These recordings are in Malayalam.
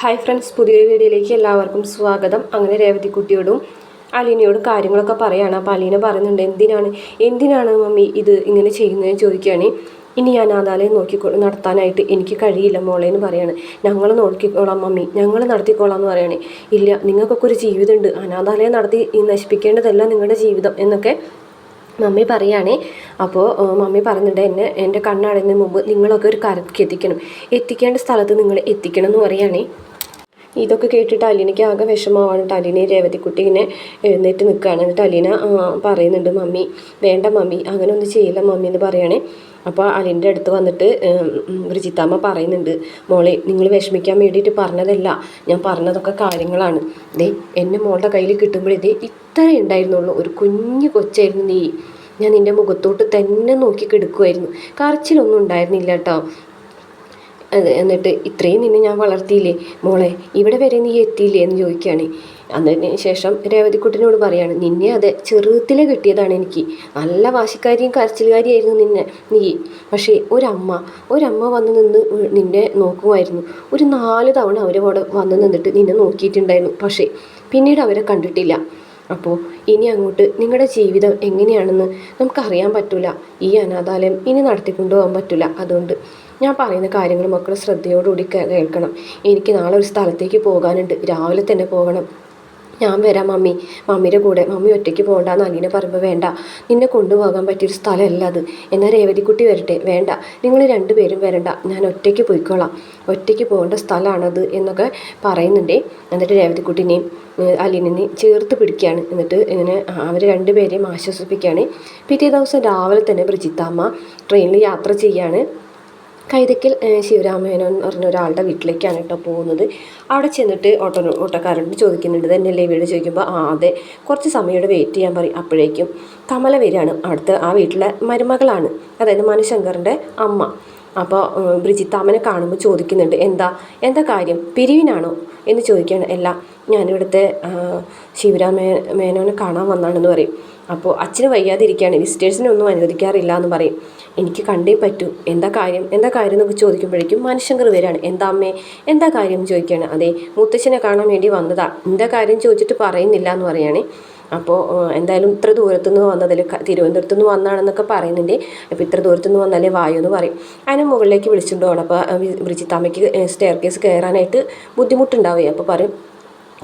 ഹായ് ഫ്രണ്ട്സ് പുതിയൊരു വീഡിയോയിലേക്ക് എല്ലാവർക്കും സ്വാഗതം. അങ്ങനെ രേവതിക്കുട്ടിയോടും അലീനയോട് കാര്യങ്ങളൊക്കെ പറയുകയാണ് അപ്പോൾ അലീന പറയുന്നുണ്ട് എന്തിനാണ് എന്തിനാണ് മമ്മി ഇത് ഇങ്ങനെ ചെയ്യുന്നതെന്ന് ചോദിക്കുകയാണ്. ഇനി ഞാൻ ആദാലയം നോക്കി നടത്താനായിട്ട് എനിക്ക് കഴിയില്ല മോളെ എന്ന് പറയാണ്. ഞങ്ങൾ നോക്കിക്കോളാം മമ്മി ഞങ്ങൾ നടത്തിക്കോളാം എന്ന് പറയണേ. ഇല്ല നിങ്ങൾക്കൊക്കെ ഒരു ജീവിതമുണ്ട്. അനാഥാലയം നടത്തി നശിപ്പിക്കേണ്ടതല്ല നിങ്ങളുടെ ജീവിതം എന്നൊക്കെ മമ്മി പറയുകയാണേ അപ്പോൾ മമ്മി പറഞ്ഞിട്ട് എന്നെ എന്റെ കണ്ണടയുന്നതിന് മുമ്പ് നിങ്ങളൊക്കെ ഒരു കരക്ക് എത്തിക്കണം എത്തിക്കേണ്ട സ്ഥലത്ത് നിങ്ങൾ എത്തിക്കണം എന്ന് പറയുകയാണേ ഇതൊക്കെ കേട്ടിട്ട് അലീനയ്ക്ക് ആകെ വിഷമമാണ് അലീന രേവതിക്കുട്ടി ഇങ്ങനെ എഴുന്നേറ്റ് നിൽക്കുകയാണ്. എന്നിട്ട് അലീന പറയുന്നുണ്ട് മമ്മി വേണ്ട മമ്മി അങ്ങനെ ഒന്നും ചെയ്യില്ല മമ്മി എന്ന് പറയുകയാണേ അപ്പോൾ അലിന്റെ അടുത്ത് വന്നിട്ട് ഒരു ചിത്താമ്മ പറയുന്നുണ്ട് മോളെ നിങ്ങൾ വിഷമിക്കാൻ വേണ്ടിയിട്ട് പറഞ്ഞതല്ല. ഞാൻ പറഞ്ഞതൊക്കെ കാര്യങ്ങളാണ്. ദേ എന്റെ മോളുടെ കയ്യിൽ കിട്ടുമ്പോഴേ ദേ ഇത്ര ഉണ്ടായിരുന്നുള്ളൂ. ഒരു കുഞ്ഞു കൊച്ചായിരുന്നു നീ. ഞാൻ നിന്റെ മുഖത്തോട്ട് തന്നെ നോക്കി കിടക്കുമായിരുന്നു കരച്ചിലൊന്നും ഉണ്ടായിരുന്നില്ല കേട്ടോ എന്നിട്ട് ഇത്രയും നിന്നെ ഞാൻ വളർത്തിയില്ലേ? മോളെ ഇവിടെ വരെ നീ എത്തിയില്ലേ എന്ന് ചോദിക്കുകയാണ്. അതിന് ശേഷം രേവതിക്കുട്ടനോട് പറയാണ് നിന്നെ അതെ ചെറുത്തിലെ കിട്ടിയതാണ് എനിക്ക്. നല്ല വാശിക്കാരിയും കരച്ചിലുകാരിയായിരുന്നു നിന്നെ നീ. പക്ഷേ ഒരമ്മ ഒരമ്മ വന്ന് നിന്ന് നിന്നെ നോക്കുമായിരുന്നു. ഒരു നാല് തവണ അവരവിടെ വന്ന് നിന്നിട്ട് നിന്നെ നോക്കിയിട്ടുണ്ടായിരുന്നു. പക്ഷേ പിന്നീട് അവരെ കണ്ടിട്ടില്ല. അപ്പോൾ ഇനി അങ്ങോട്ട് നിങ്ങളുടെ ജീവിതം എങ്ങനെയാണെന്ന് നമുക്കറിയാൻ പറ്റില്ല ഈ അനാഥാലയം ഇനി നടത്തിക്കൊണ്ടുപോകാൻ പറ്റില്ല അതുകൊണ്ട് ഞാൻ പറയുന്ന കാര്യങ്ങൾ മക്കൾ ശ്രദ്ധയോടുകൂടി കേൾക്കണം. എനിക്ക് നാളെ ഒരു സ്ഥലത്തേക്ക് പോകാനുണ്ട്. രാവിലെ തന്നെ പോകണം. ഞാൻ വരാം മമ്മി. മമ്മിയുടെ കൂടെ. മമ്മി ഒറ്റയ്ക്ക് പോകണ്ട എന്ന് അലീന പറയുമ്പോൾ വേണ്ട. നിന്നെ കൊണ്ടുപോകാൻ പറ്റിയൊരു സ്ഥലമല്ല അത്. എന്നാൽ രേവതിക്കുട്ടി വരട്ടെ. വേണ്ട. നിങ്ങൾ രണ്ടുപേരും വരണ്ട. ഞാൻ ഒറ്റയ്ക്ക് പോയിക്കോളാം. ഒറ്റയ്ക്ക് പോകേണ്ട സ്ഥലമാണത് എന്നൊക്കെ പറയുന്നുണ്ടേ. എന്നിട്ട് രേവതിക്കുട്ടിനെയും അലീനെയും ചേർത്ത് പിടിക്കുകയാണ്. എന്നിട്ട് ഇങ്ങനെ അവർ രണ്ടുപേരെയും ആശ്വസിപ്പിക്കുകയാണ്. പിറ്റേ ദിവസം രാവിലെ തന്നെ ബ്രിജിത്താമ്മ ട്രെയിനിൽ യാത്ര ചെയ്യാണ് കൈതക്കൽ ശിവരാമേനോൻ എന്ന് പറഞ്ഞ ഒരാളുടെ വീട്ടിലേക്കാണ് കേട്ടോ പോകുന്നത്. അവിടെ ചെന്നിട്ട് ഓട്ടോ ഓട്ടോക്കാരോട് ചോദിക്കുന്നുണ്ട് തന്നെയല്ലേ വീട് ചോദിക്കുമ്പോൾ ആ അതെ. കുറച്ച് സമയം വെയിറ്റ് ചെയ്യാൻ പറയും. അപ്പോഴേക്കും കമല വരികയാണ്. അടുത്ത് ആ വീട്ടിലെ മരുമകളാണ്. അതായത് മനുശങ്കറിന്റെ അമ്മ. അപ്പോൾ ബ്രിജിത്താമ്മനെ കാണുമ്പോൾ ചോദിക്കുന്നുണ്ട് എന്താ എന്താ കാര്യം? പിരിവിനാണോ? എന്ന് ചോദിക്കുകയാണ്. അല്ല ഞാനിവിടുത്തെ ശിവരാ ശിവരാമേ മേനോനെ കാണാൻ വന്നാണെന്ന് പറയും. അപ്പോൾ അച്ഛന് വയ്യാതിരിക്കുകയാണ്. വിസിറ്റേഴ്സിനെ ഒന്നും അനുവദിക്കാറില്ല എന്ന് പറയും. എനിക്ക് കണ്ടേ പറ്റൂ. എന്താ കാര്യം? എന്താ കാര്യം എന്നൊക്കെ ചോദിക്കുമ്പോഴേക്കും മനുഷ്യങ്കർ വരികയാണ് എന്താ അമ്മേ? എന്താ കാര്യം? ചോദിക്കുകയാണ്. അതെ മുത്തച്ഛനെ കാണാൻ വേണ്ടി വന്നതാ. എന്താ കാര്യം ചോദിച്ചിട്ട് പറയുന്നില്ല എന്ന് പറയുകയാണെ അപ്പോൾ എന്തായാലും ഇത്ര ദൂരത്തു നിന്ന് വന്നതിൽ തിരുവനന്തപുരത്തു നിന്ന് വന്നാണെന്നൊക്കെ പറയുന്നുണ്ട്. അപ്പോൾ ഇത്ര ദൂരത്തു നിന്ന് വന്നാലേ വായു എന്ന് പറയും. അതിനെ മുകളിലേക്ക് വിളിച്ചിട്ട് പോകണം അപ്പോൾ ബ്രിജിത്താമ്മയ്ക്ക് സ്റ്റെയർ കേസ് കയറാനായിട്ട് ബുദ്ധിമുട്ടുണ്ടാവുകയും അപ്പോൾ പറയും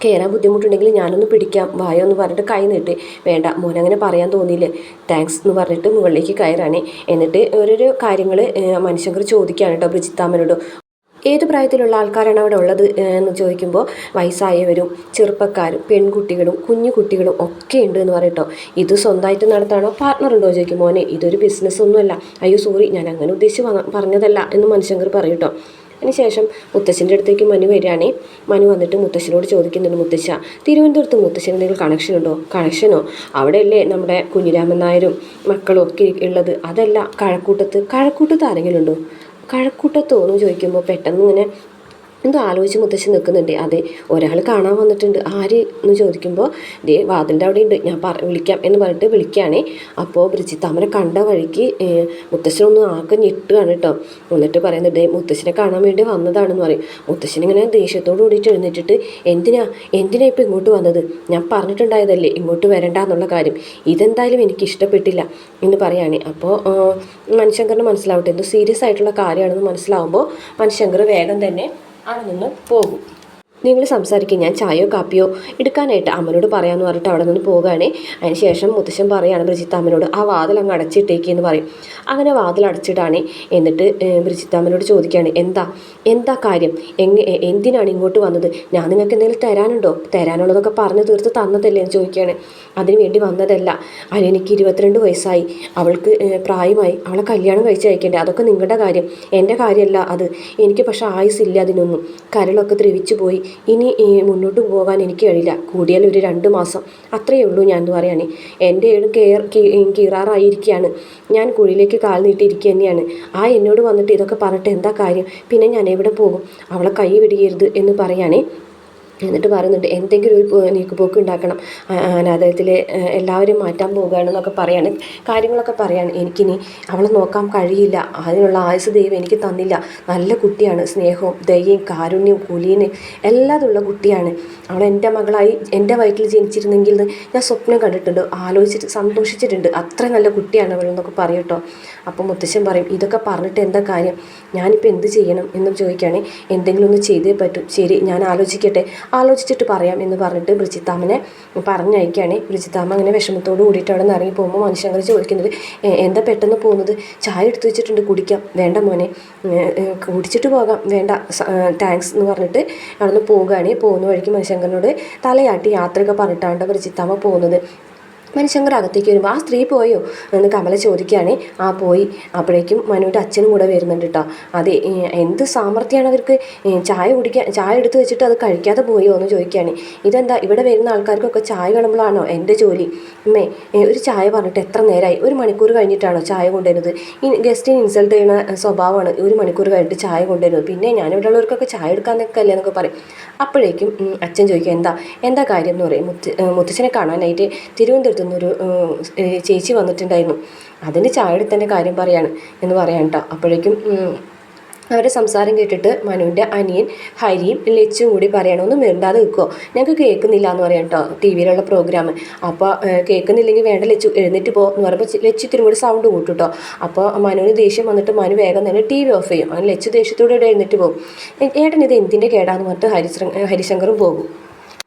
കയറാൻ ബുദ്ധിമുട്ടുണ്ടെങ്കിൽ ഞാനൊന്ന് പിടിക്കാം. വായോ എന്ന് പറഞ്ഞിട്ട് കൈ നീട്ടി. വേണ്ട മോൻ അങ്ങനെ പറയാൻ തോന്നിയില്ലേ. താങ്ക്സ് എന്ന് പറഞ്ഞിട്ട് മുകളിലേക്ക് കയറാണേ. എന്നിട്ട് ഓരോരോ കാര്യങ്ങൾ മനുഷ്യങ്കർ ചോദിക്കുകയാണ് കേട്ടോ ബ്രിജിത്താമ്മനോട്. ഏത് പ്രായത്തിലുള്ള ആൾക്കാരാണ് അവിടെ ഉള്ളത് എന്ന് ചോദിക്കുമ്പോൾ വയസ്സായവരും ചെറുപ്പക്കാരും പെൺകുട്ടികളും കുഞ്ഞു കുട്ടികളും ഒക്കെ ഉണ്ട് എന്ന് പറയട്ടോ ഇത് സ്വന്തമായിട്ട് നടത്താണോ? പാർട്ണർ ഉണ്ടോ? ചോദിക്കും. മോനെ ഇതൊരു ബിസിനസ് ഒന്നുമല്ല. അയ്യോ സോറി ഞാൻ അങ്ങനെ ഉദ്ദേശിച്ച് പറഞ്ഞതല്ല എന്ന് മനുഷ്യങ്കർ പറയട്ടോ അതിനുശേഷം മുത്തശ്ശന്റെ അടുത്തേക്ക് മനു വരികയാണേ. മനു വന്നിട്ട് മുത്തശ്ശനോട് ചോദിക്കുന്നുണ്ട് മുത്തശ്ശ തിരുവനന്തപുരത്ത് മുത്തശ്ശൻ എന്തെങ്കിലും കണക്ഷൻ ഉണ്ടോ? കണക്ഷനോ അവിടെയല്ലേ നമ്മുടെ കുഞ്ഞിരാമൻ നായരും മക്കളും ഒക്കെ ഉള്ളത്? അതല്ല കഴക്കൂട്ടത്ത് കഴക്കൂട്ടത്ത് ആരെങ്കിലും ഉണ്ടോ? കഴക്കൂട്ടത്തോ എന്ന് ചോദിക്കുമ്പോൾ പെട്ടെന്ന് ഇങ്ങനെ എന്തോ ആലോചിച്ച് മുത്തശ്ശി നിൽക്കുന്നുണ്ട്. അതെ ഒരാൾ കാണാൻ വന്നിട്ടുണ്ട്. ആര് എന്ന് ചോദിക്കുമ്പോൾ ദേ വാതിലിന്റെ അവിടെ ഉണ്ട്. ഞാൻ പറ വിളിക്കാം എന്ന് പറഞ്ഞിട്ട് വിളിക്കുകയാണേ അപ്പോൾ ബ്രിജിത്താമനെ കണ്ട വഴിക്ക് മുത്തശ്ശനൊന്നും ആകെ ഞെട്ടുകയാണ് കേട്ടോ എന്നിട്ട് പറയുന്നത് ദേ മുത്തശ്ശനെ കാണാൻ വേണ്ടി വന്നതാണെന്ന് പറയും. മുത്തശ്ശനിങ്ങനെ ദേഷ്യത്തോട് കൂടിയിട്ട് എഴുന്നേറ്റിട്ട് എന്തിനാ എന്തിനാ ഇപ്പോൾ ഇങ്ങോട്ട് വന്നത്? ഞാൻ പറഞ്ഞിട്ടുണ്ടായതല്ലേ ഇങ്ങോട്ട് വരണ്ട എന്നുള്ള കാര്യം. ഇതെന്തായാലും എനിക്ക് ഇഷ്ടപ്പെട്ടില്ല. എന്ന് പറയുകയാണ് അപ്പോൾ മനുശങ്കറിന് മനസ്സിലാവട്ടെ എന്തോ സീരിയസ് ആയിട്ടുള്ള കാര്യമാണെന്ന് മനസ്സിലാവുമ്പോൾ മനുശങ്കർ വേഗം തന്നെ അവിടെ നിന്ന് പോകും. നിങ്ങൾ സംസാരിക്കുക ഞാൻ ചായയോ കാപ്പിയോ എടുക്കാനായിട്ട് അമ്മനോട് പറയാമെന്ന് പറഞ്ഞിട്ട് അവിടെ നിന്ന് പോകുകയാണേ അതിന് ശേഷം മുത്തശ്ശൻ പറയുകയാണ് ബ്രിജിത്ത അമ്മനോട് ആ വാതിൽ അങ്ങ് അടച്ചിട്ടേക്ക് എന്ന് പറയും. അങ്ങനെ വാതിൽ അടച്ചിട്ടാണ് എന്നിട്ട് ബ്രിജിത്ത അമ്മനോട് ചോദിക്കുകയാണ് എന്താ? എന്താ കാര്യം? എങ്ങ എന്തിനാണ് ഇങ്ങോട്ട് വന്നത്? ഞാൻ നിങ്ങൾക്ക് എന്തെങ്കിലും തരാനുണ്ടോ? തരാനുള്ളതൊക്കെ പറഞ്ഞു തീർത്ത് തന്നതല്ലേ? എന്ന് ചോദിക്കുകയാണ്. അതിന് വേണ്ടി വന്നതല്ല. അതിന് എനിക്ക് ഇരുപത്തിരണ്ട് വയസ്സായി. അവൾക്ക് പ്രായമായി. അവളെ കല്യാണം കഴിച്ച് അയക്കേണ്ടേ? അതൊക്കെ നിങ്ങളുടെ കാര്യം. എന്റെ കാര്യമല്ല അത്. എനിക്ക് പക്ഷേ ആയുസില്ല അതിനൊന്നും. കരളൊക്കെ ദ്രവിച്ചു പോയി. ഇനി മുന്നോട്ട് പോകാൻ എനിക്ക് കഴിയില്ല. കൂടിയാൽ ഒരു രണ്ട് മാസം. അത്രയേ ഉള്ളൂ ഞാൻ എന്ന് പറയുകയാണ് എന്റെ ഏട് കെയർ കീറാറായിരിക്കുകയാണ് ഞാൻ കുഴിയിലേക്ക് കാൽ നീട്ടിയിരിക്കുക തന്നെയാണ്. ആ എന്നോട് വന്നിട്ട് ഇതൊക്കെ പറഞ്ഞിട്ട് എന്താ കാര്യം? പിന്നെ ഞാൻ എവിടെ പോകും? അവളെ കൈ വിടുകരുത് എന്ന് പറയുകയാണേ എന്നിട്ട് പറയുന്നുണ്ട് എന്തെങ്കിലും ഒരു നീക്കുപോക്ക് ഉണ്ടാക്കണം. ആ, എല്ലാവരും മാറ്റാൻ പോകുകയാണെന്നൊക്കെ പറയാണ്. കാര്യങ്ങളൊക്കെ പറയാണ്. എനിക്കിനി അവളെ നോക്കാൻ കഴിയില്ല. അതിനുള്ള ആയുസ് ദൈവം എനിക്ക് തന്നില്ല. നല്ല കുട്ടിയാണ്. സ്നേഹവും ദയയും കാരുണ്യവും കുലീന് എല്ലാതുള്ള കുട്ടിയാണ്. അവൾ എന്റെ മകളായി എന്റെ വയറ്റിൽ ജനിച്ചിരുന്നെങ്കിൽ ഞാൻ സ്വപ്നം കണ്ടിട്ടുണ്ട്. ആലോചിച്ചിട്ട് സന്തോഷിച്ചിട്ടുണ്ട്. അത്ര നല്ല കുട്ടിയാണ് അവളെന്നൊക്കെ പറയട്ടോ അപ്പം അപ്പോൾ മുത്തശ്ശൻ പറയും ഇതൊക്കെ പറഞ്ഞിട്ട് എന്താ കാര്യം? ഞാനിപ്പോൾ എന്ത് ചെയ്യണം? എന്ന് ചോദിക്കുകയാണെങ്കിൽ എന്തെങ്കിലും ഒന്ന് ചെയ്തേ പറ്റും. ശരി ഞാൻ ആലോചിക്കട്ടെ. ആലോചിച്ചിട്ട് പറയാം എന്ന് പറഞ്ഞിട്ട് പറഞ്ഞു പറഞ്ഞയക്കുകയാണ്. ബ്രിജിത്താമ അങ്ങനെ വിഷമത്തോട് കൂടിയിട്ട് അവിടെ നിന്ന് ഇറങ്ങി പോകുമ്പോൾ മനുഷ്യങ്ങൾ ചോദിക്കുന്നത് എന്താ പെട്ടെന്ന് പോകുന്നത്? ചായ എടുത്തു വെച്ചിട്ടുണ്ട് കുടിക്കാം. വേണ്ട മോനെ. കുടിച്ചിട്ട് പോകാം. വേണ്ട. താങ്ക്സ് എന്ന് പറഞ്ഞിട്ട് അവിടെ നിന്ന് പോകുകയാണ്. പോകുന്ന വഴിക്ക് മനുഷ്യങ്കറിനോട് തലയാട്ടി യാത്രയൊക്കെ പറഞ്ഞിട്ടാണ് ബ്രിജിത്താമ പോകുന്നത്. മനുശങ്കർ അകത്തേക്ക് വരുമ്പോൾ ആ സ്ത്രീ പോയോ? എന്ന് കമല ചോദിക്കുകയാണ്. ആ പോയി. അപ്പോഴേക്കും മനുവിന്റെ അച്ഛനും കൂടെ വരുന്നുണ്ട് കേട്ടോ അത് എന്ത് സാമർഥ്യമാണ് അവർക്ക് ചായ കുടിക്കാൻ ചായ എടുത്ത് വെച്ചിട്ട് അത് കഴിക്കാതെ പോയോ? എന്ന് ചോദിക്കുകയാണ്. ഇതെന്താ? ഇവിടെ വരുന്ന ആൾക്കാർക്കൊക്കെ ചായ കാണുമ്പോഴാണോ എന്റെ ജോലി. അമ്മേ ഒരു ചായ പറഞ്ഞിട്ട് എത്ര നേരമായി ഒരു മണിക്കൂർ കഴിഞ്ഞിട്ടാണോ ചായ കൊണ്ടുവരുന്നത്? ഈ ഗസ്റ്റിന് ഇൻസൾട്ട് ചെയ്യുന്ന സ്വഭാവമാണ് ഒരു മണിക്കൂർ കഴിഞ്ഞിട്ട് ചായ കൊണ്ടുവരുന്നത്. പിന്നെ ഞാനിവിടെ ഉള്ളവർക്കൊക്കെ ചായ എടുക്കാൻ നിൽക്കല്ലേ എന്നൊക്കെ പറയും. അപ്പോഴേക്കും അച്ഛൻ ചോദിക്കുക എന്താ? എന്താ കാര്യം? എന്ന് പറയും. മുത്ത് മുത്തച്ഛനെ കാണാനായിട്ട് തിരുവനന്തപുരത്ത് നിന്നൊരു ചേച്ചി വന്നിട്ടുണ്ടായിരുന്നു. അതിന് ചായ കാര്യം പറയാണ് എന്ന് പറയാം കേട്ടോ അപ്പോഴേക്കും അവരുടെ സംസാരം കേട്ടിട്ട് മനുവിന്റെ അനിയൻ ഹരിയും ലച്ചും കൂടി പറയണം ഒന്ന് മിണ്ടാതെ നിൽക്കുമോ ഞങ്ങൾക്ക് കേൾക്കുന്നില്ല എന്ന് പറയാം കേട്ടോ ടി വിയിലുള്ള പ്രോഗ്രാം അപ്പോൾ കേൾക്കുന്നില്ലെങ്കിൽ വേണ്ട ലച്ചു എഴുന്നേറ്റ് പോ എന്ന് പറയുമ്പോൾ ലച്ചു ഇത്തിരി കൂടി സൗണ്ട് കൂട്ടും കേട്ടോ അപ്പോൾ മനുവിന് ദേഷ്യം വന്നിട്ട് മനു വേഗം തന്നെ ടി വി ഓഫ് ചെയ്യും. അങ്ങനെ ലച്ചു ദേഷ്യത്തോടെ എഴുന്നേറ്റ് പോകും. ഏട്ടൻ ഇത് എന്തിന്റെ കേടാന്ന് പറഞ്ഞിട്ട് ഹരിശങ്കറും പോകും.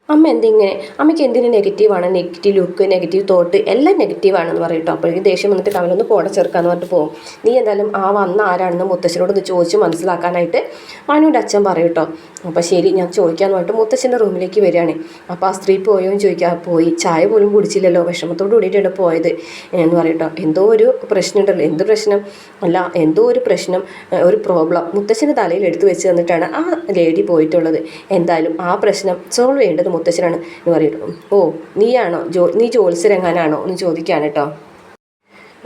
അമ്മ എന്തിങ്ങനെ? അമ്മയ്ക്ക് എന്തിനു നെഗറ്റീവാണ് നെഗറ്റീവ് ലുക്ക് നെഗറ്റീവ് തോട്ട് എല്ലാം നെഗറ്റീവാണെന്ന് പറയും കേട്ടോ അപ്പോഴേക്കും ദേഷ്യം വന്നിട്ട് കമലൊന്ന് പോടെ ചേർക്കാന്ന് പറഞ്ഞിട്ട് പോകും നീ എന്തായാലും ആ വന്ന ആരാണെന്ന് മുത്തശ്ശനോട് ഒന്ന് ചോദിച്ച് മനസ്സിലാക്കാനായിട്ട് മനുവിന്റെ അച്ഛൻ പറയും കേട്ടോ അപ്പോൾ ശരി ഞാൻ ചോദിക്കാന്ന് പറഞ്ഞിട്ട് മുത്തശ്ശന്റെ റൂമിലേക്ക് വരികയാണ്. അപ്പോൾ ആ സ്ത്രീ പോയോ എന്ന് ചോദിക്കുക പോയി. ചായ പോലും കുടിച്ചില്ലല്ലോ. വിഷമത്തോട് കൂടിയിട്ടാണ് പോയത് എന്ന് പറയും എന്തോ ഒരു പ്രശ്നം ഉണ്ടല്ലോ എന്ത് പ്രശ്നം? അല്ല എന്തോ ഒരു പ്രശ്നം ഒരു പ്രോബ്ലം മുത്തശ്ശന്റെ തലയിൽ എടുത്തു വെച്ച് തന്നിട്ടാണ് ആ ലേഡി പോയിട്ടുള്ളത്. എന്തായാലും ആ പ്രശ്നം സോൾവ് ചെയ്യേണ്ടത് മുത്തശ്ശനാണ് എന്ന് പറയും. ഓ നീയാണോ? ജോ നീ ജോത്സ്യരങ്ങാനാണോ എന്ന് ചോദിക്കുകയാണ് കേട്ടോ.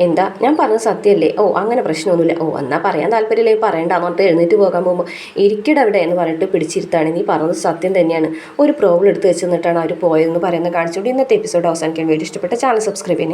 എന്താ? ഞാൻ പറഞ്ഞത് സത്യമല്ലേ ഓ അങ്ങനെ പ്രശ്നമൊന്നുമില്ല. ഓ എന്നാൽ പറയാൻ താല്പര്യമില്ലേ. പറയണ്ട എന്നിട്ട് എഴുന്നേറ്റ് പോകാൻ പോകുമ്പോൾ ഇരിക്കട അവിടെ എന്ന് പറഞ്ഞിട്ട് പിടിച്ചിരുത്താണ്. നീ പറഞ്ഞത് സത്യം തന്നെയാണ്. ഒരു പ്രോബ്ലം എടുത്ത് വെച്ച് നിന്നിട്ടാണ് അവർ പോയതെന്ന് പറയുന്നത് കാണിച്ചുകൊണ്ട് ഇന്നത്തെ എപ്പിസോഡ് അവസാനിക്കാൻ വേണ്ടി ഇഷ്ടപ്പെട്ട ചാനൽ സബ്സ്ക്രൈബ് ചെയ്യുന്നത്